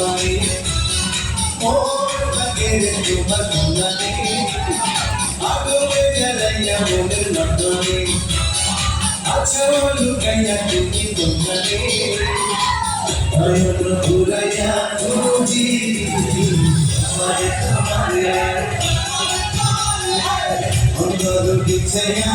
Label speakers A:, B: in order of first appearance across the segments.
A: পাই মোর ভাগের তোমার গুণানে আগুনে জ্বালাইয়া মনের লটনে আছো লুকাইয়া তুমি দোকানে নয়ন ঘুরাইয়া খুঁজি আমারে তোমারে অন্তর বিছাইয়া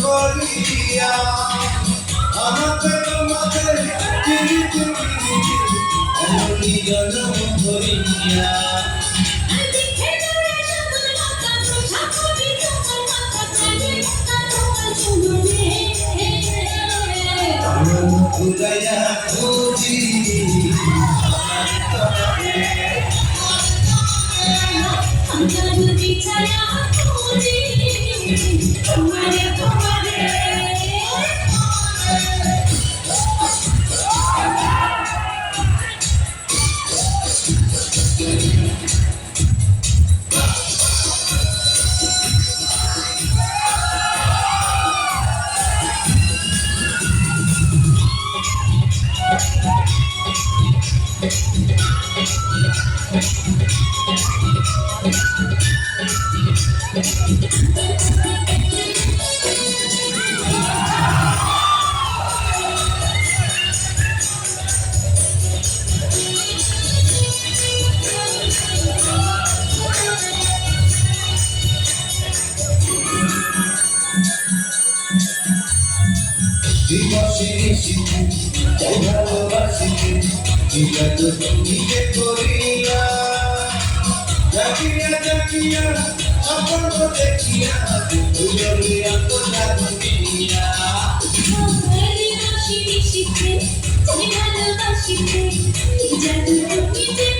B: করিয়া আমাকে তোমাকে আমি করিয়া
A: করিয়া জনম
B: মাথা ছেড়ে তোমার শুনুনে
A: মন ঘুরাইয়া খুঁজি আমার তোমারে
B: অন্তর বিছায়া খুঁজি তোমারে তোমারে
A: দিবসে এসেছি তাই ভালোবাসিতে এটা তো তুমি যে করিয়া জাকিয়া জাকিয়া অপূর্ব দেখিয়া উজলিয়া তো জানিয়া
B: তুমি ভালোবাসিতে জাদু তুমি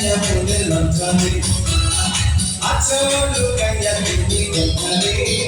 B: ya pone la otra
A: vez. Hace un lugar ya te digo otra.